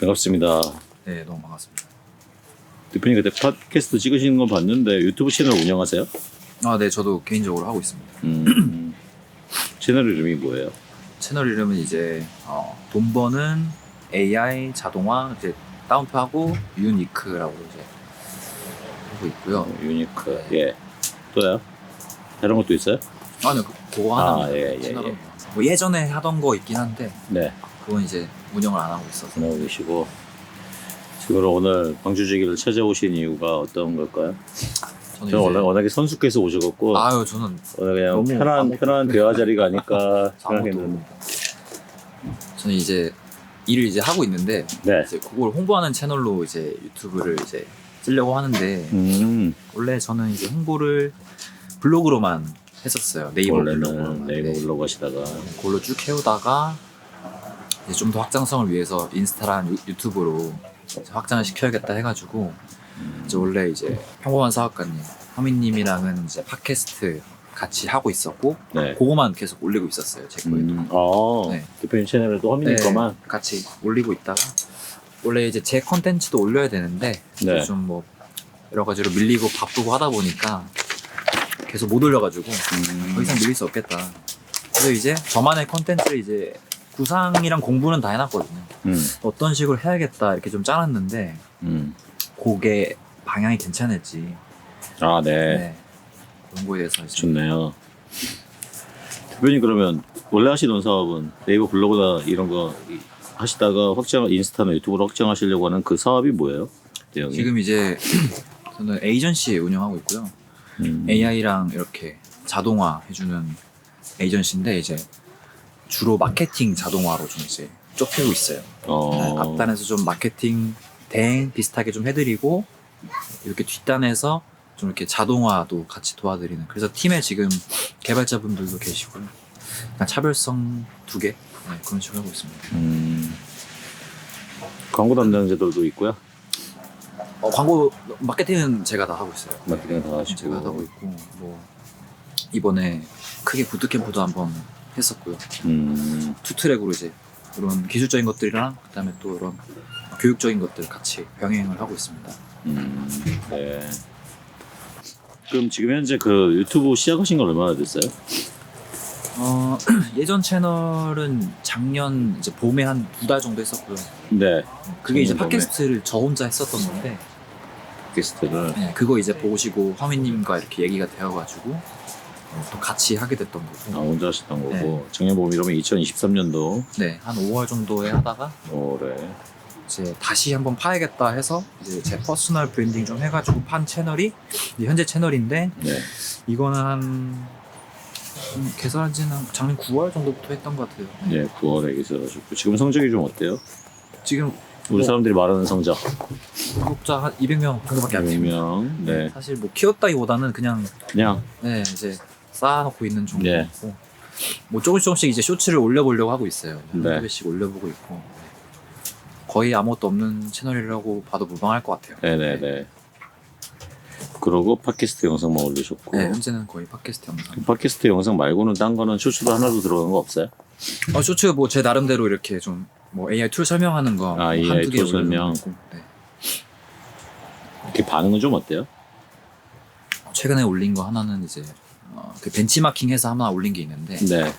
반갑습니다. 네, 너무 반갑습니다. 대표님 그때 팟캐스트 찍으시는 거 봤는데 유튜브 채널 운영하세요? 아, 네, 저도 개인적으로 하고 있습니다. 음, 채널 이름이 뭐예요? 채널 이름은 이제 어, 돈 버는 AI 자동화 이제 다운표하고 유니크라고 이제 하고 있고요. 어, 유니크. 예. 또요? 다른 것도 있어요? 아, 네, 그, 그거 하나 아, 예, 예, 예. 뭐 예전에 하던 거 있긴 한데 네. 그건 이제 운영을 안 하고 있어서 전하고 계시고. 지금 오늘 방주제기를 찾아오신 이유가 어떤 걸까요? 저는 저는 이제 원래 워낙에 선수께서 오셔갖고 아유 저는 오늘 그냥 너무 편한 아무것도 편한 대화 자리가 아닐까 생각했는데. 저는 이제 일을 이제 하고 있는데 네. 이제 그걸 홍보하는 채널로 이제 유튜브를 이제 쓰려고 하는데 음, 원래 저는 이제 홍보를 블로그로만 했었어요. 네이버 원래는 블로그로만. 네이버 네. 블로그 하시다가 그걸로 쭉 해오다가 좀 더 확장성을 위해서 인스타랑 유, 유튜브로 이제 확장을 시켜야겠다 해가지고 이제 원래 이제 평범한 사업가님 하민님이랑은 이제 팟캐스트 같이 하고 있었고 네. 그거만 계속 올리고 있었어요. 제 거에도. 음, 아, 네. 대표님 채널에도 허민님 네, 거만 같이 올리고 있다가 원래 이제 제 컨텐츠도 올려야 되는데 네. 좀뭐 여러 가지로 밀리고 바쁘고 하다 보니까 계속 못 올려가지고 음, 더 이상 밀릴 수 없겠다. 그래서 이제 저만의 컨텐츠를 이제 구상이랑 공부는 다 해놨거든요. 음, 어떤 식으로 해야겠다 이렇게 좀 짜놨는데 음. 그게 방향이 괜찮을지 아, 네. 네. 그런 거에 대해서 이제 좋네요. 대표님 그러면 원래 하시던 사업은 네이버 블로그나 이런 거 이- 하시다가 확장 인스타나 유튜브로 확장하시려고 하는 그 사업이 뭐예요? 내용이? 지금 이제 저는 에이전시 운영하고 있고요. 음, AI랑 이렇게 자동화 해주는 에이전시인데 이제 주로 마케팅 자동화로 좀 이제 좁히고 있어요. 어, 네, 앞단에서 좀 마케팅 대행 비슷하게 좀 해드리고 이렇게 뒷단에서 좀 이렇게 자동화도 같이 도와드리는 그래서 팀에 지금 개발자분들도 계시고요. 약간 차별성 두 개 네, 그런 식으로 하고 있습니다. 음, 광고 담당자들도 있고요. 어, 광고 마케팅은 제가 다 하고 있어요. 마케팅 다 하시고. 제가 다 하고 있고 뭐 이번에 크게 부트캠프도 한번 했었고요. 음, 투 트랙으로 이제 이런 기술적인 것들이랑 그다음에 또 이런 교육적인 것들 같이 병행을 하고 있습니다. 음, 네. 그럼 지금 현재 그 유튜브 시작하신 건 얼마나 됐어요? 어, 예전 채널은 작년 이제 봄에 한 두 달 정도 했었고요. 네. 그게 이제 작년 봄에. 팟캐스트를 저 혼자 했었던 건데 게스트를. 네, 그거 이제 보시고 화미님과 이렇게 얘기가 되어가지고 어, 또 같이 하게 됐던 아, 거고. 혼자 하셨던 거고. 작년 봄 이러면 2023년도 네, 한 5월 정도에 하다가 올해. 이제 다시 한번 파야겠다 해서 이제 제 퍼스널 브랜딩 좀 해가지고 판 채널이 이제 현재 채널인데 네. 이거는 한 음, 개설한 지는 작년 9월 정도부터 했던 것 같아요. 네, 9월에 기술하셨고 지금 성적이 좀 어때요? 지금 우리 뭐- 사람들이 말하는 성적 구독자 한 200명 정도밖에 안 됩니다. 100명 네 사실 뭐 키웠다기보다는 그냥 그냥 네 이제 쌓아놓고 있는 네. 정도고 뭐 조금씩 조금씩 이제 쇼츠를 올려보려고 하고 있어요. 네. 한 개씩 올려보고 있고 거의 아무것도 없는 채널이라고 봐도 무방할 것 같아요. 네네네 그러고 팟캐스트 영상만 올리셨고 네, 현재는 거의 팟캐스트 영상. 팟캐스트 영상 말고는 딴 거는 쇼츠도 하나도 들어간 거 없어요? 어, 쇼츠 뭐 제 나름대로 이렇게 좀 뭐 AI 툴 설명하는 거 아, AI 한두 개 툴 설명. 올려놓고, 네. 이렇게 반응은 좀 어때요? 최근에 올린 거 하나는 이제 어, 그 벤치마킹 해서 하나 올린 게 있는데 네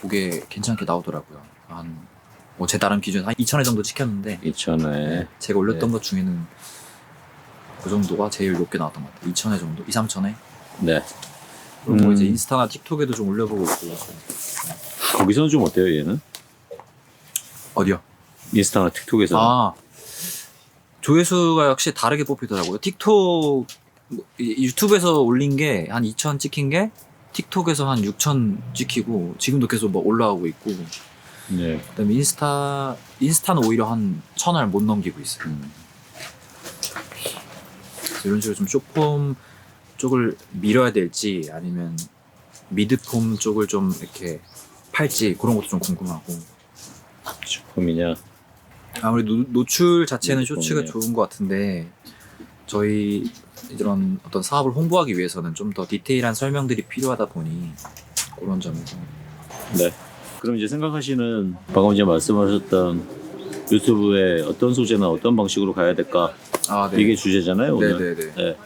그게 괜찮게 나오더라고요. 한 뭐 제 나름 기준 한 2,000회 정도 찍혔는데 2,000회 네, 제가 올렸던 네. 것 중에는 그 정도가 제일 높게 나왔던 것 같아요. 2,000회 정도, 2, 3,000회. 네 그리고 뭐 음. 이제 인스타나 틱톡에도 좀 올려보고 있고. 거기서는 좀 어때요 얘는? 어디요? 인스타나 틱톡에서 아 조회수가 역시 다르게 뽑히더라고요. 틱톡 유튜브에서 올린 게 한2,000 찍힌 게 틱톡에서 한6,000 찍히고 지금도 계속 뭐 올라오고 있고 네 그다음에 인스타 인스타는 오히려 한 1,000을 못 넘기고 있어요. 음. 이런 식으로 좀 쇼폼 쪽을 밀어야 될지 아니면 미드폼 쪽을 좀 이렇게 팔지 그런 것도 좀 궁금하고 슈퍼미냐 아무래도 노- 노출 자체는. 쇼츠가 좋은 것 같은데 저희 이런 어떤 사업을 홍보하기 위해서는 좀 더 디테일한 설명들이 필요하다 보니 그런 점에서 네. 그럼 이제 생각하시는 방금 이제 말씀하셨던 유튜브에 어떤 소재나 어떤 방식으로 가야 될까 아, 네. 이게 주제잖아요 오늘. 네네네. 네.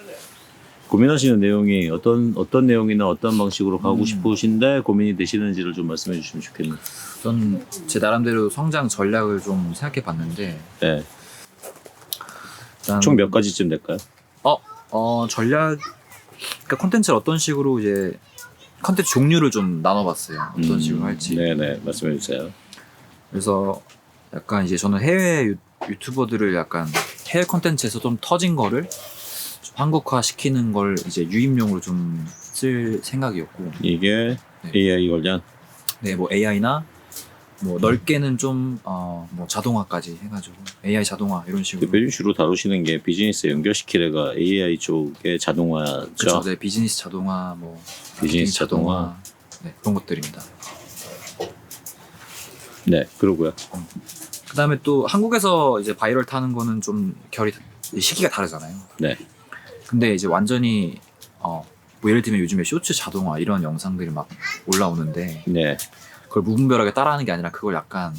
고민하시는 내용이 어떤 어떤 내용이나 어떤 방식으로 음. 가고 싶으신데 고민이 되시는지를 좀 말씀해 주시면 좋겠네요. 전 제 나름대로 성장 전략을 좀 생각해 봤는데 네. 총 몇 가지쯤 될까요? 어, 어 전략 그러니까 콘텐츠를 어떤 식으로 이제 콘텐츠 종류를 좀 나눠봤어요. 어떤 음, 식으로 할지. 네네 말씀해 주세요. 그래서 약간 이제 저는 해외 유, 유튜버들을 약간 해외 콘텐츠에서 좀 터진 거를 좀 한국화 시키는 걸 이제 유입용으로 좀 쓸 생각이었고, 이게 네. AI 관련 네, 뭐 AI나 뭐 넓게는 좀 어, 뭐 자동화까지 해가지고 AI 자동화 이런 식으로. 대표님 주로 다루시는 게 비즈니스 연결시키래가 AI 쪽의 자동화죠. 그렇죠. 네, 비즈니스 자동화, 뭐 비즈니스 자동화, 네, 그런 것들입니다. 네, 그러고요. 그 다음에 또 한국에서 이제 바이럴 타는 거는 좀 결이 시기가 다르잖아요. 네. 근데 이제 완전히 어, 뭐 예를 들면 요즘에 쇼츠 자동화 이런 영상들이 막 올라오는데 네. 그걸 무분별하게 따라하는 게 아니라 그걸 약간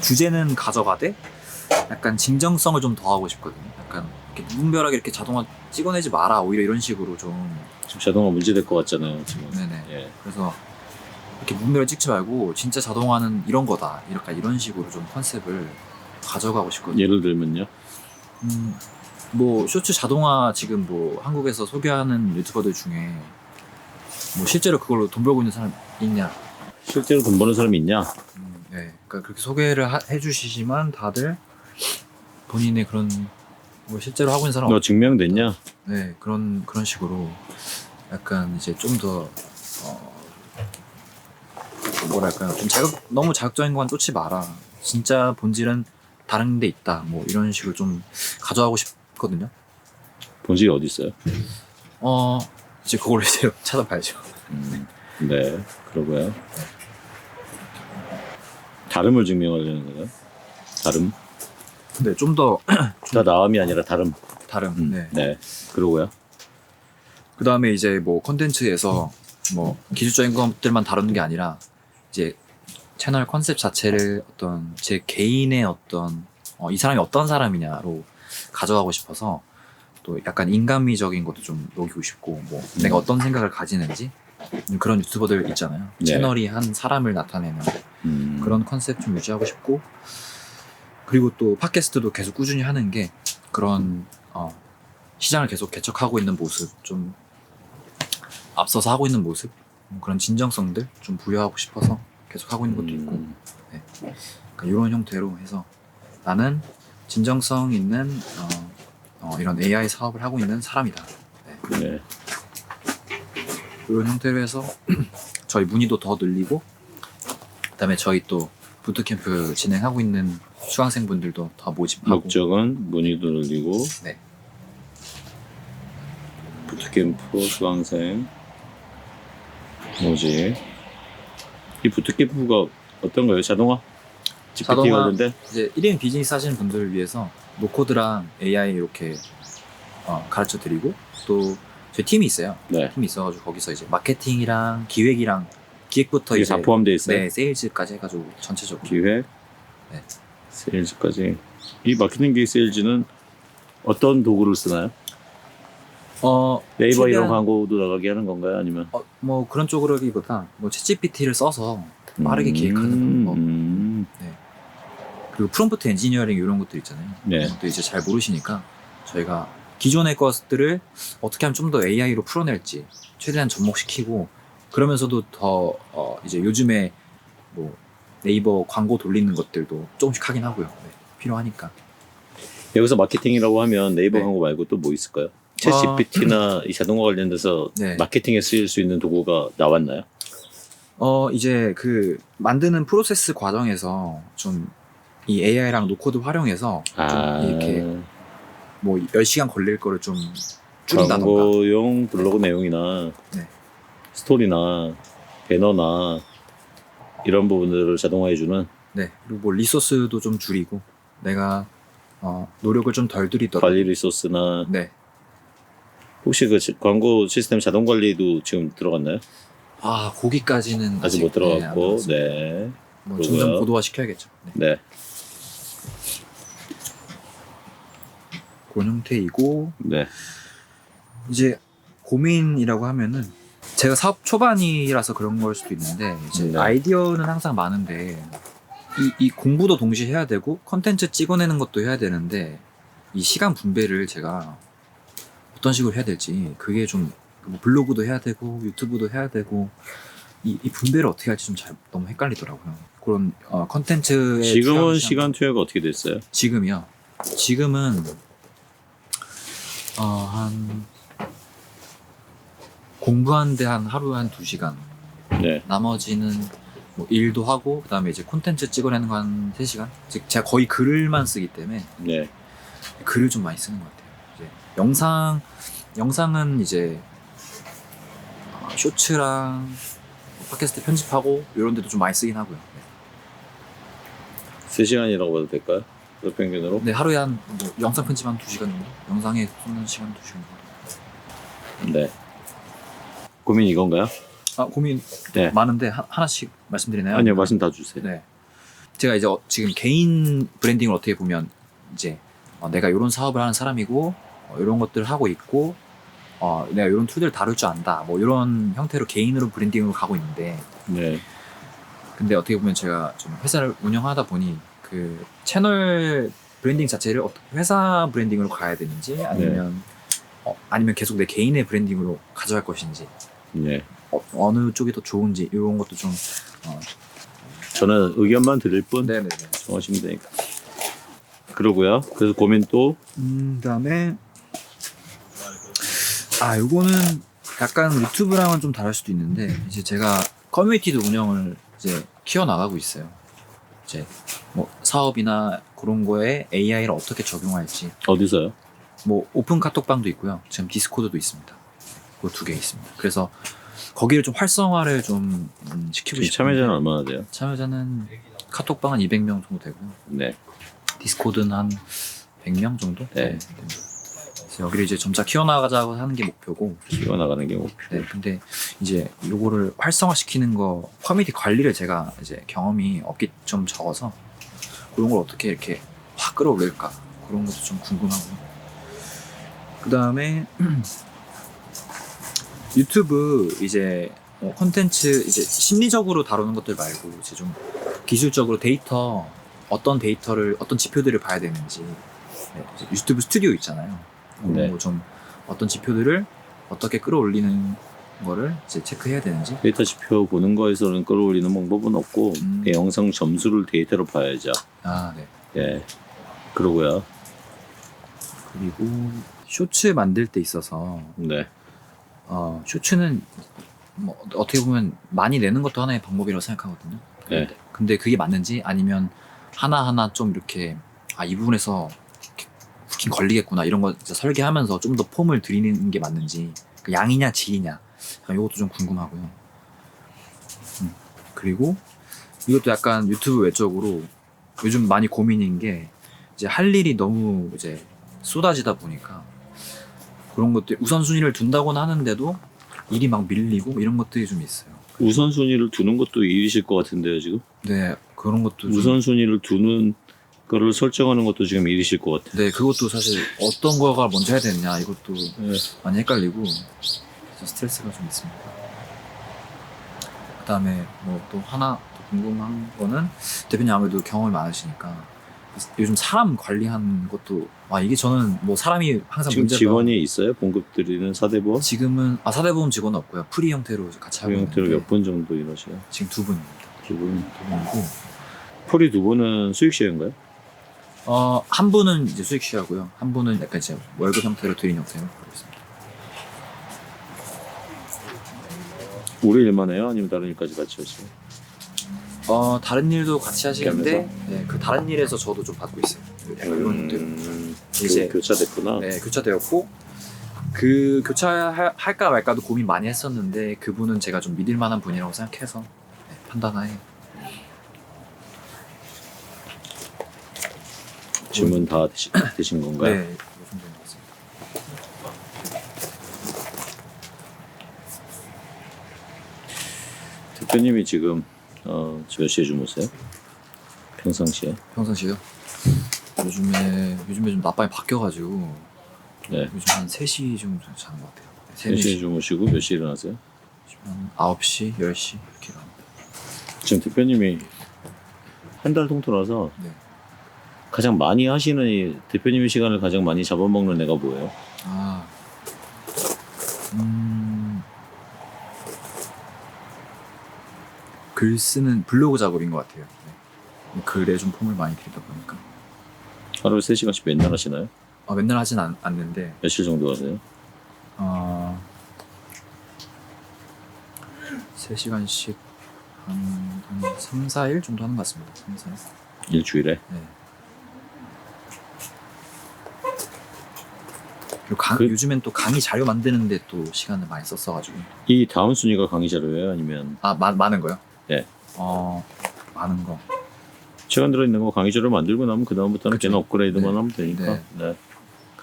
주제는 가져가되 약간 진정성을 좀 더하고 싶거든요. 약간 이렇게 무분별하게 이렇게 자동화 찍어내지 마라 오히려 이런 식으로 좀 지금 자동화 문제될 것 같잖아요. 지금. 네네. 예. 그래서 이렇게 무분별하게 찍지 말고 진짜 자동화는 이런 거다. 이렇게 이런 식으로 좀 컨셉을 가져가고 싶거든요. 예를 들면요. 음, 뭐 쇼츠 자동화 지금 뭐 한국에서 소개하는 유튜버들 중에 뭐 실제로 그걸로 돈 벌고 있는 사람 있냐? 실제로 돈 버는 사람이 있냐? 음, 네, 그러니까 그렇게 소개를 하- 해주시지만 다들 본인의 그런 뭐 실제로 하고 있는 사람 너 없... 증명됐냐? 네 그런 그런 식으로 약간 이제 좀더 어, 뭐랄까요 좀 자극 너무 자극적인 건 쫓지 마라 진짜 본질은 다른 데 있다 뭐 이런 식으로 좀 가져가고 싶거든요. 본질이 어디 있어요? 어 이제 그걸 이제 찾아봐야죠. 음, 네, 그러고요. 다름을 증명하려는 거예요. 다름. 근데 좀더 다 나음이 아니라 다름. 다른. 음, 네. 네. 그러고요. 그 다음에 이제 뭐 컨텐츠에서 뭐 기술적인 것들만 다루는 게 아니라 이제 채널 컨셉 자체를 어떤 제 개인의 어떤 어, 이 사람이 어떤 사람이냐로 가져가고 싶어서 또 약간 인간미적인 것도 좀 녹이고 싶고 뭐 음. 내가 어떤 생각을 가지는지 그런 유튜버들 있잖아요. 네. 채널이 한 사람을 나타내는 음, 그런 컨셉 좀 유지하고 싶고 그리고 또 팟캐스트도 계속 꾸준히 하는 게 그런 어, 시장을 계속 개척하고 있는 모습 좀 앞서서 하고 있는 모습 음, 그런 진정성들 좀 부여하고 싶어서 계속 하고 있는 것도 있고 음, 그러니까 이런 형태로 해서 나는 진정성 있는 어, 어, 이런 AI 사업을 하고 있는 사람이다 네. 이런 형태로 해서 저희 문의도 더 늘리고 그다음에 저희 또 부트캠프 진행하고 있는 수강생분들도 더 모집하고 목적은 문의도 늘리고 네. 부트캠프 수강생 뭐지? 이 부트캠프가 어떤가요? 자동화? GPT 자동화. 관련된? 이제 1인 비즈니스 하시는 분들을 위해서 노코드랑 AI 이렇게 어, 가르쳐 드리고 또 저희 팀이 있어요. 네. 팀이 있어가지고 거기서 이제 마케팅이랑 기획이랑 기획부터 이게 이제 다 포함되어 있어요? 네 세일즈까지 해가지고 전체적으로 기획, 네. 세일즈까지. 이 마케팅 기획 세일즈는 어떤 도구를 쓰나요? 어 네이버 이런 최대한- 광고도 나가게 하는 건가요? 아니면 어, 뭐 그런 쪽으로기보다 뭐 챗GPT를 써서 빠르게 기획하는 방법 음, 그리고 프롬프트 엔지니어링 이런 것들 있잖아요. 네. 것도 이제 잘 모르시니까 저희가 기존의 것들을 어떻게 하면 좀 더 AI로 풀어낼지 최대한 접목시키고 그러면서도 더 어, 이제 요즘에 뭐 네이버 광고 돌리는 것들도 조금씩 하긴 하고요. 네, 필요하니까. 여기서 마케팅이라고 하면 네이버 네. 광고 말고 또 뭐 있을까요? 챗 GPT나 이 자동화 관련돼서 네. 마케팅에 쓰일 수 있는 도구가 나왔나요? 어 이제 그 만드는 프로세스 과정에서 좀 이 AI랑 노코드 활용해서 아, 좀 이렇게 뭐 10시간 걸릴 거를 좀 줄인다던가 광고용 블로그 내용이나 네. 스토리나 배너나 이런 부분들을 자동화해주는 네 그리고 뭐 리소스도 좀 줄이고 내가 어, 노력을 좀 덜 들이더라도 관리 리소스나 네. 혹시 그 지- 광고 시스템 자동 관리도 지금 들어갔나요? 아 거기까지는 아직 못 네, 안 들어갔고, 들어갔습니다. 네, 뭐. 점점 고도화 시켜야겠죠. 네. 네. 그런 형태이고 네. 이제 고민이라고 하면은 제가 사업 초반이라서 그런 걸 수도 있는데 이제 네. 아이디어는 항상 많은데 이, 이 공부도 동시에 해야 되고 컨텐츠 찍어내는 것도 해야 되는데 이 시간 분배를 제가 어떤 식으로 해야 될지 그게 좀뭐 블로그도 해야 되고 유튜브도 해야 되고 이, 이 분배를 어떻게 할지 좀 잘 너무 헷갈리더라고요. 그런 어, 컨텐츠에 지금은 투자하는 시간 투여가 어떻게 됐어요? 지금이요. 지금은 어, 한 공부하는데 한 하루에 한 2시간 네. 나머지는 뭐 일도 하고 그다음에 이제 콘텐츠 찍어내는 거한 3시간 즉 제가 거의 글만 쓰기 때문에 네. 글을 좀 많이 쓰는 것 같아요 이제 영상 영상은 이제 어, 쇼츠랑 뭐 팟캐스트 편집하고 이런 데도 좀 많이 쓰긴 하고요 네. 3시간이라고 봐도 될까요? 그 평균으로? 근데 하루에 한뭐 영상 편집 한 2시간 정도? 영상에 쏟는 시간 2시간 정도 네. 고민이 이건가요? 아 고민 네. 많은데 하, 하나씩 말씀드리나요? 아니요, 말씀 다 주세요. 네. 제가 이제 어- 지금 개인 브랜딩을 어떻게 보면 이제 어, 내가 이런 사업을 하는 사람이고 어, 이런 것들을 하고 있고 어, 내가 이런 툴들을 다룰 줄 안다 뭐 이런 형태로 개인으로 브랜딩으로 가고 있는데 네. 근데 어떻게 보면 제가 좀 회사를 운영하다 보니 그 채널 브랜딩 자체를 어떻게 회사 브랜딩으로 가야 되는지 아니면 어, 아니면 계속 내 개인의 브랜딩으로 가져갈 것인지 네. 어, 느 쪽이 더 좋은지 이런 것도 좀 어, 저는 의견만 드릴 뿐 네네네. 정하시면 되니까. 그러고요. 그래서 고민 또 음, 그다음에 아, 요거는 약간 유튜브랑은 좀 다를 수도 있는데 이제 제가 커뮤니티도 운영을 이제 키워 나가고 있어요. 이제 뭐 사업이나 그런 거에 AI를 어떻게 적용할지 어디서요? 뭐 오픈 카톡방도 있고요. 지금 디스코드도 있습니다. 그 두 개 있습니다. 그래서 거기를 좀 활성화를 좀 음, 시키고 지금 싶어요. 참여자는 얼마나 돼요? 참여자는 카톡방은 200명 정도 되고요. 네. 디스코드는 한 100명 정도? 네. 그래서 여기를 이제 점차 키워나가자고 하는 게 목표고. 키워 나가는 게 목표. 네, 근데 이제 요거를 활성화시키는 거, 커뮤니티 관리를 제가 이제 경험이 없기 좀 적어서 그런 걸 어떻게 이렇게 확 끌어올릴까. 그런 것도 좀 궁금하고. 그 다음에 유튜브 이제 어, 콘텐츠 이제 심리적으로 다루는 것들 말고 이제 좀 기술적으로 데이터 어떤 데이터를 어떤 지표들을 봐야 되는지 네, 유튜브 스튜디오 있잖아요. 그런 네. 거좀 어떤 지표들을 어떻게 끌어올리는 거를 이제 체크해야 되는지 데이터 지표 보는 거에서는 끌어올리는 방법은 없고 음. 그 영상 점수를 데이터로 봐야죠. 아 네. 예. 그러고요. 그리고 쇼츠 만들 때 있어서 네. 어, 쇼츠는 뭐 어떻게 보면 많이 내는 것도 하나의 방법이라고 생각하거든요. 네. 근데 그게 맞는지 아니면 하나하나 좀 이렇게 아 이 부분에서 후킹 걸리겠구나 이런 거 진짜 설계하면서 좀 더 폼을 들이는 게 맞는지 그 양이냐 질이냐 약간 이것도 좀 궁금하고요. 음, 그리고 이것도 약간 유튜브 외적으로 요즘 많이 고민인 게 이제 할 일이 너무 이제 쏟아지다 보니까 그런 것들 우선순위를 둔다고는 하는데도 일이 막 밀리고 이런 것들이 좀 있어요. 우선순위를 두는 것도 일이실 것 같은데요, 지금? 네 그런 것도 좀 우선순위를 두는 거를 설정하는 것도 지금 일이실 것 같아요. 네, 그것도 사실 어떤 거가 먼저 해야 되느냐 이것도 네. 많이 헷갈리고 그래서 스트레스가 좀 있습니다. 그다음에 뭐 또 하나 더 궁금한 거는 대표님 아무래도 경험이 많으시니까 요즘 사람 관리하는 것도 아 이게 저는 뭐 사람이 항상 지금 문제가 직원이 있어요? 봉급 드리는 사대보험? 지금은 아 사대보험 직원은 없고요 프리 형태로 같이 그 하고 형태로 있는데 몇 분 정도 일하셔요? 지금 두 분입니다. 두 분. 두 분이고 폴이 두 분은 수익 쉐어인가요? 어, 한 분은 이제 수익 시하고요. 한 분은 약간 이제 월급 형태로 드린 형태로 하고 있습니다. 우리 일만 해요? 아니면 다른 일까지 같이 하세요? 어, 다른 일도 같이 하시는데? 네, 그 다른 일에서 저도 좀 받고 있어요. 이런 형태로. 음, 이제- 교- 교차됐구나. 네, 교차되었고, 그 교차할까 말까도 고민 많이 했었는데, 그분은 제가 좀 믿을 만한 분이라고 생각해서 네, 판단하에. 질문 다 되시, 되신 건가요? 네. 대표님이 지금 어, 몇 시에 주무세요? 평상시에? 평상시요? 요즘에 요즘에 좀 낮밤이 바뀌어가지고 네. 요즘 한 3시 정도 자는 것 같아요. 3, 3시에 4시. 주무시고 몇 시에 일어나세요? 한 9시, 10시 이렇게 일어납니다. 지금 대표님이 한달 통틀어서 네. 가장 많이 하시는 이 대표님의 시간을 가장 많이 잡아먹는 애가 뭐예요? 아, 음, 글 쓰는 블로그 작업인 것 같아요. 네. 글에 좀 폼을 많이 들이다 보니까. 하루에 3시간씩 맨날 하시나요? 아, 맨날 하진 않, 않는데, 며칠 정도 하세요? 어, 3시간씩 한, 한 3, 4일 정도 하는 것 같습니다. 3, 4일. 일주일에? 네. 그리고 강, 그- 요즘엔 또 강의 자료 만드는데 또 시간을 많이 썼어가지고. 이 다음 순위가 강의 자료예요? 아니면 아, 마, 많은 거요? 네. 어, 많은 거. 시간 들어있는 거 강의 자료 만들고 나면 그 다음부터는 그쵸. 걔는 업그레이드만 네. 하면 되니까 네. 네.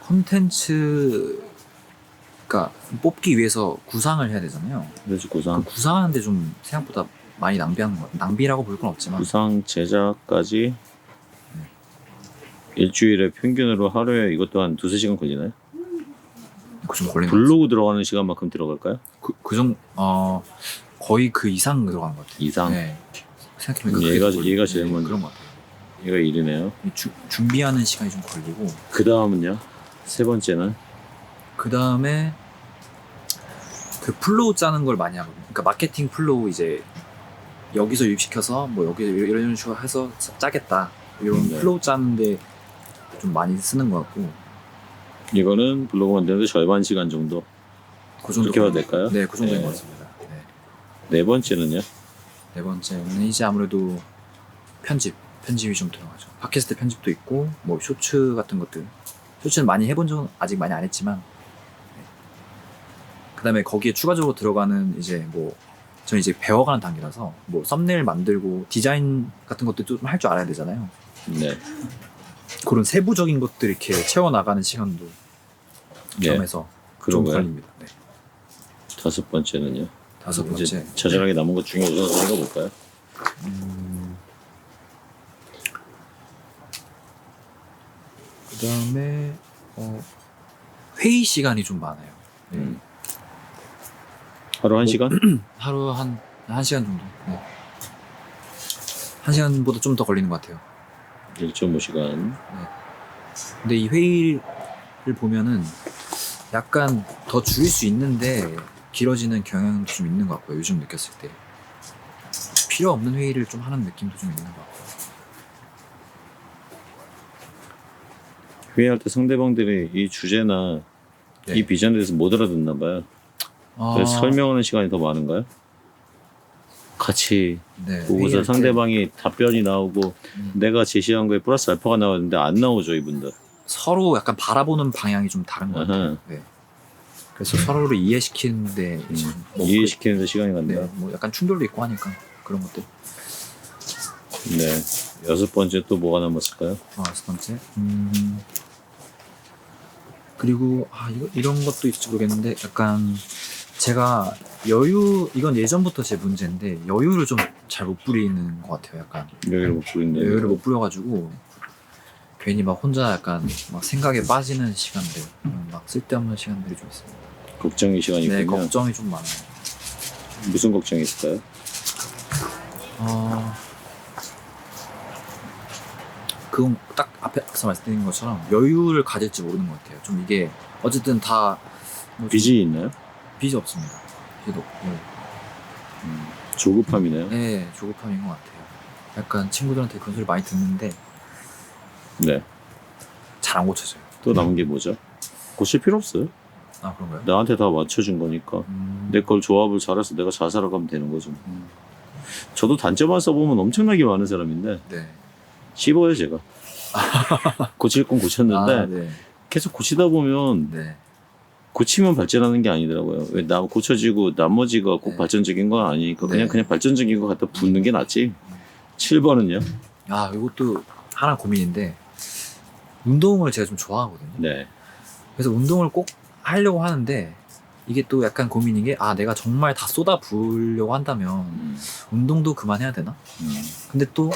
콘텐츠, 가 뽑기 위해서 구상을 해야 되잖아요. 그래서 그 구상 구상하는데 좀 생각보다 많이 낭비하는 거 낭비라고 볼 건 없지만. 구상 제작까지 네. 일주일에 평균으로 하루에 이것도 한 두세 시간 걸리나요? 그좀 걸리는 것 블로그 들어가는 시간만큼 들어갈까요? 같아요. 그, 그 정도, 어, 거의 그 이상 들어가는 것 같아요. 이상 네. 생각해보니까 얘가- 그게 더 얘가. 제일 먼저. 그런 것 같아요. 얘가 일이네요 이 주, 준비하는 시간이 좀 걸리고 그 다음은요? 세 번째는 그 다음에 그 플로우 짜는 걸 많이 하거든요. 그러니까 마케팅 플로우 이제 여기서 유입시켜서 뭐 여기 이런 식으로 해서 짜- 짜겠다 이런 네. 플로우 짜는데 좀 많이 쓰는 것 같고 이거는 블로그 만드는데 절반 시간 정도 그 정도 그렇게 봐도 될까요? 네, 그 정도인 네. 것 같습니다. 네. 네 번째는요? 네 번째는 이제 아무래도 편집, 편집이 좀 들어가죠. 팟캐스트 편집도 있고 뭐 쇼츠 같은 것들. 쇼츠는 많이 해본 적은 아직 많이 안 했지만 네. 그다음에 거기에 추가적으로 들어가는 이제 뭐 저는 이제 배워가는 단계라서 뭐 썸네일 만들고 디자인 같은 것도 좀 할 줄 알아야 되잖아요. 네. 그런 세부적인 것들 이렇게 채워 나가는 시간도 네. 겸해서 좀 그런가요? 걸립니다. 네. 다섯 번째는요? 다섯 번째. 이제 자잘하게 남은 것 중에 우선순위가 뭘까요? 음... 그다음에 어, 회의 시간이 좀 많아요. 네. 음. 하루 한 시간? 하루 한, 한 시간 정도. 네. 한 시간보다 좀 더 걸리는 것 같아요. 1.5시간. 근데 이 회의를 보면은 약간 더 줄일 수 있는데 길어지는 경향도 좀 있는 것 같고요. 요즘 느꼈을 때. 필요 없는 회의를 좀 하는 느낌도 좀 있는 것 같고요. 회의할 때 상대방들이 이 주제나 네. 이 비전에 대해서 못 알아듣나 봐요. 그래서 아, 설명하는 시간이 더 많은가요? 같이 네, 보고서 상대방이 답변이 나오고 음. 내가 제시한 거에 플러스 알파가 나왔는데 안 나오죠 이분들. 서로 약간 바라보는 방향이 좀 다른 것 같아요. 아하. 네. 그래서 서로를 이해시키는데 음, 뭐 이해시키는데 시간이 그, 간다. 네, 뭐 약간 충돌도 있고 하니까 그런 것들. 네. 여섯 번째 또 뭐가 남았을까요? 아, 첫 번째. 음. 그리고 아 이거 이런 것도 있을지 모르겠는데 약간 제가 여유 이건 예전부터 제 문제인데 여유를 좀 잘 못 부리는 것 같아요. 약간 여기를 못 부린다. 여유를 못 부려가지고 괜히 막 혼자 약간 막 생각에 빠지는 시간들, 음, 막 쓸데없는 시간들이 좀 있어요. 걱정의 시간이 네, 있군요. 걱정이 좀 많아요. 무슨 걱정이 있을까요? 어... 그건 딱 앞에서 말씀드린 것처럼 여유를 가질지 모르는 것 같아요. 좀 이게 어쨌든 다뭐 좀- 빚이 있나요? 빚이 없습니다. 빚이 없고 음, 조급함이네요. 네 조급함인 것 같아요. 약간 친구들한테 그런 소리 많이 듣는데 네. 잘 안 고쳐져요. 또 남은 게 뭐죠? 고칠 필요 없어요. 아 그런가요? 나한테 다 맞춰준 거니까. 음... 내 걸 조합을 잘해서 내가 잘 살아가면 되는 거죠. 저도 단점만 써보면 엄청나게 많은 사람인데 네. 씹어요 제가. 고칠 건 고쳤는데 아, 네. 계속 고치다 보면 네. 고치면 발전하는 게 아니더라고요. 왜 나 고쳐지고 나머지가 꼭 네. 발전적인 건 아니니까 그냥 네. 그냥 발전적인 거 갖다 붙는 게 낫지. 7번은요? 아 이것도 하나 고민인데 운동을 제가 좀 좋아하거든요. 네. 그래서 운동을 꼭 하려고 하는데 이게 또 약간 고민인 게 아 내가 정말 다 쏟아 부으려고 한다면 음, 운동도 그만해야 되나? 음. 근데 또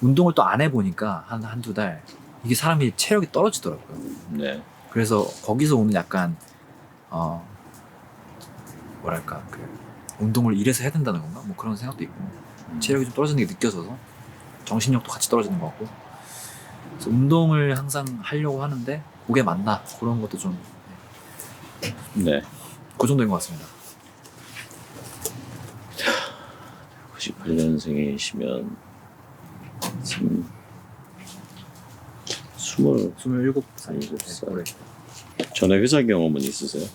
운동을 또 안 해보니까 한 한두 달 이게 사람이 체력이 떨어지더라고요. 네. 그래서 거기서 오는 약간 어 뭐랄까 그 운동을 이래서 해야 된다는 건가 뭐 그런 생각도 있고 체력이 좀 떨어지는 게 느껴져서 정신력도 같이 떨어지는 것 같고 운동을 항상 하려고 하는데 그게 맞나 그런 것도 좀그 네. 정도인 것 같습니다. 98년생이시면 지금 스물 27살 일곱 살. 올해. 전에 회사 경험은 있으세요?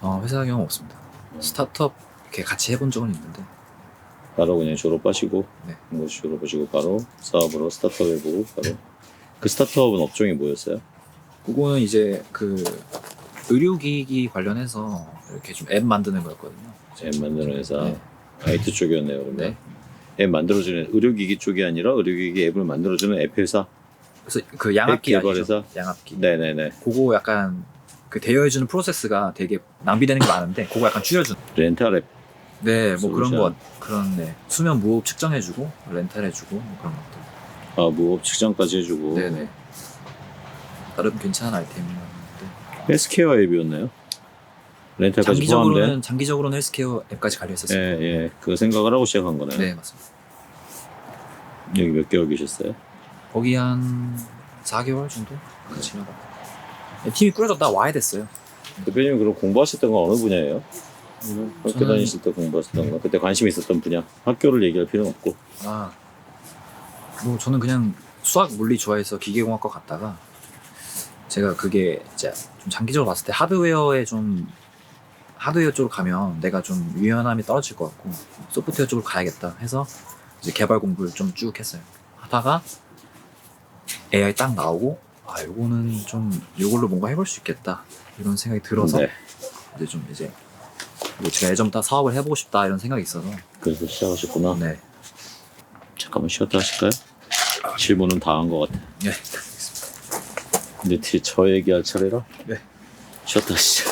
어, 회사 경험 없습니다. 스타트업 이렇게 같이 해본 적은 있는데 바로 그냥 졸업하시고 네. 공고시 졸업하시고 바로 사업으로 스타트업 해보고 바로 그 스타트업은 업종이 뭐였어요? 그거는 이제 그 의료기기 관련해서 이렇게 좀 앱 만드는 거였거든요. 앱 만드는 회사 네. IT 쪽이었네요 그러면 네. 앱 만들어주는 의료기기 쪽이 아니라 의료기기 앱을 만들어주는 앱 회사 그래서 그 양압기 앱 아니죠? 양압기. 네네네 그거 약간 그 대여해주는 프로세스가 되게 낭비되는 게 많은데 그거 약간 줄여주는. 렌탈 앱 네, 뭐 그런. 것 그런 네 수면 무호흡 측정해주고 렌탈해주고 뭐 그런 것들. 아, 무업 측정까지 해주고 네네. 나름 괜찮은 아이템이었는데 헬스케어 앱이었나요? 렌탈까지 포함된 장기적으로는 장기적으로는 헬스케어 앱까지 관려 했었어요. 예, 예. 그 생각을 하고 시작한 거네요. 네 맞습니다. 여기 몇 개월 계셨어요? 거기 한 4개월 정도 같이 일하다. 팀이 꾸려졌다 와야 됐어요. 대표님 그럼 공부하셨던 건 어느 분야예요? 학교 저는- 다니실 때 공부하셨던 거 그때 관심 있었던 분야 학교를 얘기할 필요는 없고 아, 뭐 저는 그냥 수학 물리 좋아해서 기계공학과 갔다가 제가 그게 이제 좀 장기적으로 봤을 때 하드웨어에 좀 하드웨어 쪽으로 가면 내가 좀 유연함이 떨어질 것 같고 소프트웨어 쪽으로 가야겠다 해서 이제 개발 공부를 좀 쭉 했어요. 하다가 AI 딱 나오고 아 요거는 좀 요걸로 뭔가 해볼 수 있겠다 이런 생각이 들어서 네. 이제 좀 이제 뭐 제가 예전부터 사업을 해보고 싶다 이런 생각이 있어서 그래서 시작하셨구나 네. 잠깐만 쉬었다 하실까요? 질문은 다 한 것 같아 네. 근데 뒤에 저 얘기할 차례라 네. 쉬었다 하시죠